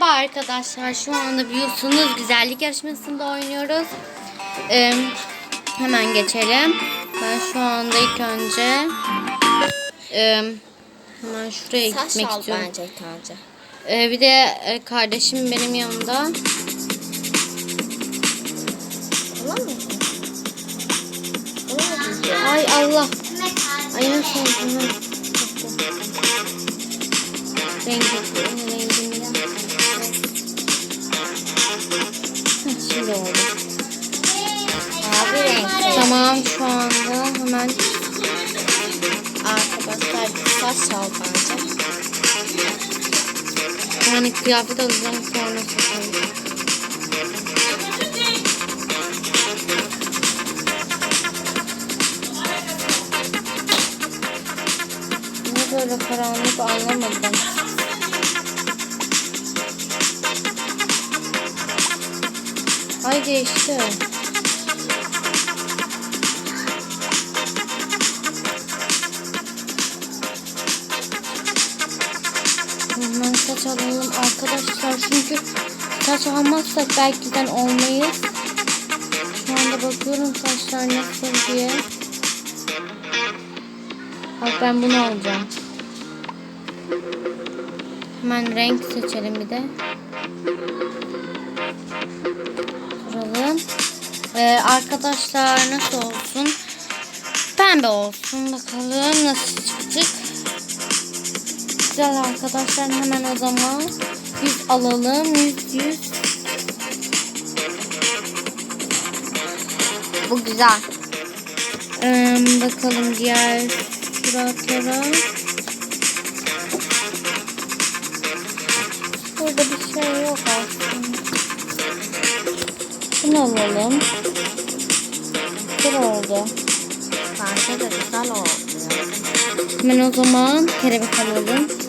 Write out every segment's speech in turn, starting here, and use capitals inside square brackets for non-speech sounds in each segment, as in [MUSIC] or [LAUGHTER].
Merhaba arkadaşlar şu anda biliyorsunuz güzellik yarışmasında oynuyoruz. Ee, hemen geçelim. Ben şu anda ilk önce e, hemen şuraya Saç gitmek al istiyorum. bence ilk önce. Ee, bir de e, kardeşim benim yanımda. Ay Allah. Ay nasıl oldu? Rengi, rengini Arkadaşlar saç al bence. yani kıyafet alacağım sonra satarım. Ne böyle karanlık anlamadım. Ay geçti. Saç alalım arkadaşlar çünkü saç almazsak belki de olmayız. Şu anda bakıyorum saçlar nasıl diye. Bak ben bunu alacağım. Hemen renk seçelim bir de. Duralım. Ee, arkadaşlar nasıl olsun? Pembe olsun bakalım nasıl çıkacak. Güzel arkadaşlar hemen o zaman 100 alalım. 100 100. Bu güzel. Ee, bakalım diğer suratlara. Burada bir şey yok aslında. Bunu alalım. Güzel oldu. Bence de güzel oldu. Hemen o zaman kelebek alalım.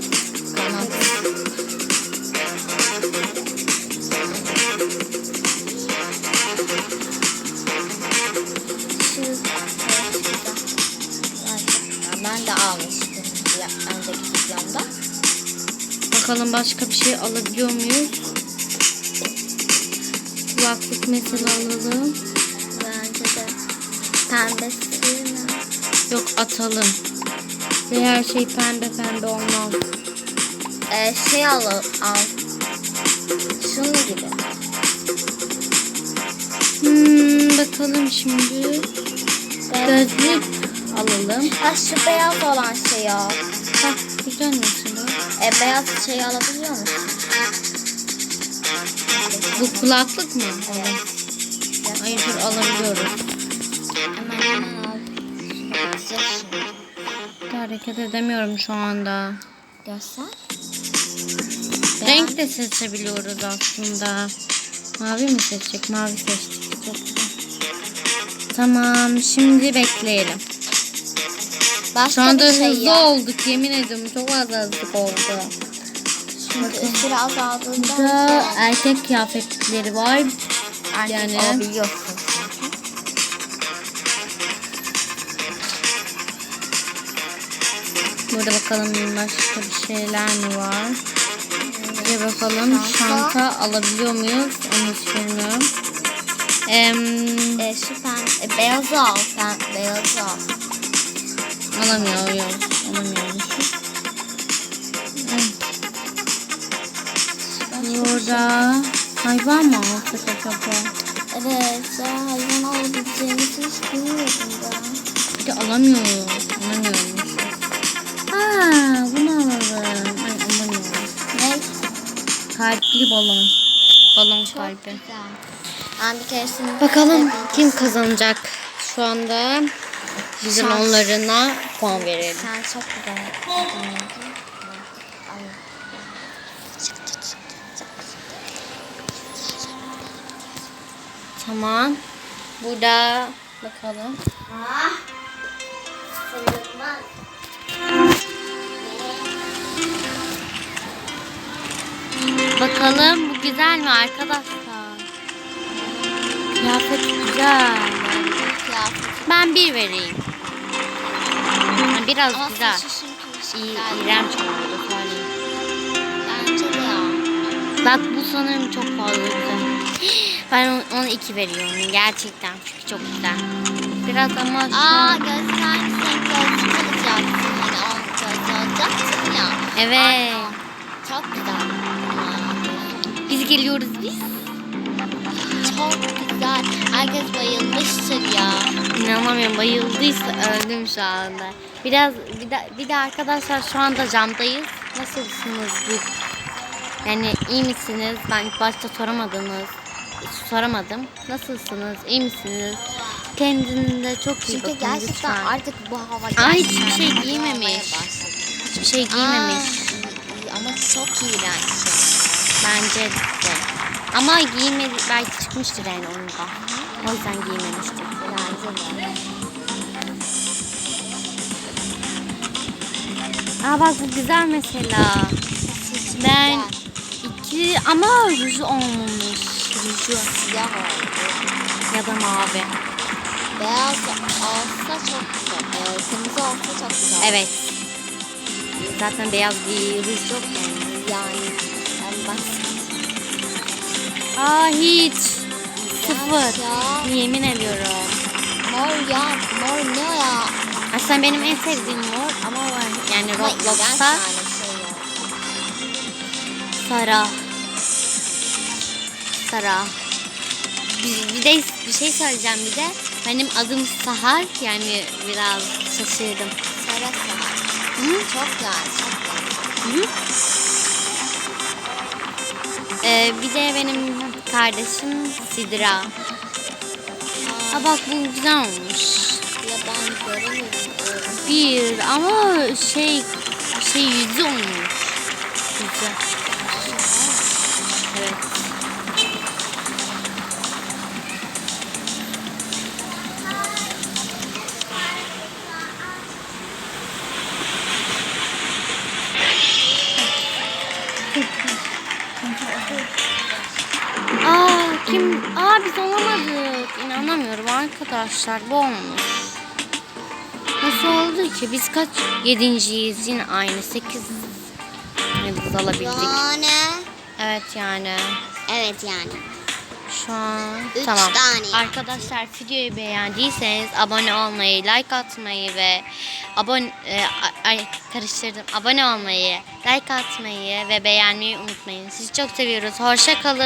Bakalım başka bir şey alabiliyor muyuz? Kulaklık mesela alalım. Bence de pembesi mi? Yok atalım. Ve her şey pembe pembe olmaz. Ee, şey al, al. Şunu gibi. Hmm, bakalım şimdi. Gözlük alalım. Ha, şu beyaz olan şeyi al. Bak güzel mesela. E, beyaz şeyi alabiliyor musun? Bu kulaklık mı? Evet. Hayır dur alabiliyoruz. Hemen hemen al. Güzel şimdi. Hareket edemiyorum şu anda. Göster. Renk de seçebiliyoruz aslında. Mavi mi seçecek? Mavi seçtik. Çok güzel. Tamam şimdi bekleyelim. Başka Şu anda şey hızlı ya. olduk yemin ediyorum. Çok fazla hızlı oldu. Çünkü ısırı azaldığında Burada erkek kıyafetleri var. erkek yani- olabiliyorsun. Burada bakalım başka bir şeyler mi var? Bir bakalım Çanta. şanta alabiliyor muyuz? Onu hiç bilmiyorum. Em, E, şu pen, e, beyazı al. Sen beyazı al. Alamıyoruz. Alamıyormuşuz. Evet. Burada hayvan mı alsak acaba? Evet, ya hayvan alabileceğimizi hiç bilmiyordum ben. Bir de alamıyoruz. Alamıyormuşuz. Aa, bunu alalım. Ay alamıyorum. Ne? Kalpli balon. Balon kalbi. Güzel. Ben bir keresinde... Bakalım kim kazanacak şu anda. Bizim Şans. onlarına puan verelim. Sen çıktı, çıktı. Tamam. Burada bakalım. Ah. Bakalım bu güzel mi arkadaşlar? Kıyafet güzel. Ben bir vereyim. Biraz Ama güzel. İyi, iğrenç oldu söyleyeyim. Bence de ya. Bak bu sanırım çok fazla güzel. [GASPS] Ben ona iki veriyorum gerçekten çünkü çok güzel. Biraz ama Aa gözler sen gözlük alacaksın. Hani o gözlü alacaksın ya. Evet. Çok güzel. Biz geliyoruz biz. Çok güzel. Herkes bayılmıştır ya. İnanamıyorum bayıldıysa öldüm şu anda. Biraz bir de, bir de arkadaşlar şu anda camdayız. Nasılsınız bu? Yani iyi misiniz? Ben ilk başta soramadınız. Soramadım. Nasılsınız? İyi misiniz? Kendinize çok iyi Çünkü bakın gerçekten lütfen. artık bu hava gerçekten hiçbir şey kötü giymemiş. Hiçbir şey giymemiş. Aa, ama çok iğrenç. Bence de. Ama giymedi. Belki çıkmıştır yani onda. O yüzden giymemiştir. Bence de. Aa bak bu güzel mesela. Ben iki ama ruju olmamış. Ruju Siyah oldu. ya da mavi. Beyaz olsa çok güzel. Ee, kırmızı olsa çok güzel. Evet. Zaten beyaz bir ruj yok yani. Yani ondan Aa hiç. Sıfır. ya. Yemin ediyorum. Mor ya. Mor ne ya? Aslında benim en sevdiğim mor ama var. Yani Roblox'ta şey. Sara. Sara. Bir, bir de bir şey söyleyeceğim bir de. Benim adım Sahar. Yani biraz şaşırdım. Sarı sarı. Hı? Çok güzel. Çok güzel. Hı? Ee, bir de benim kardeşim Sidra. Ha bak bu güzel olmuş. ya ben göremiyorum. Bir ama şey şey yüzü olmuş. Yüzü. Aa biz olamadık. İnanamıyorum arkadaşlar. Bu olmuş. Nasıl oldu ki? Biz kaç? Yedinciyiz yine aynı. Sekiz yıldız alabildik. Yani. Evet yani. Evet yani. Şu an Üç tamam. tane. Arkadaşlar videoyu beğendiyseniz abone olmayı, like atmayı ve abone e, ay karıştırdım. Abone olmayı, like atmayı ve beğenmeyi unutmayın. Sizi çok seviyoruz. Hoşça kalın.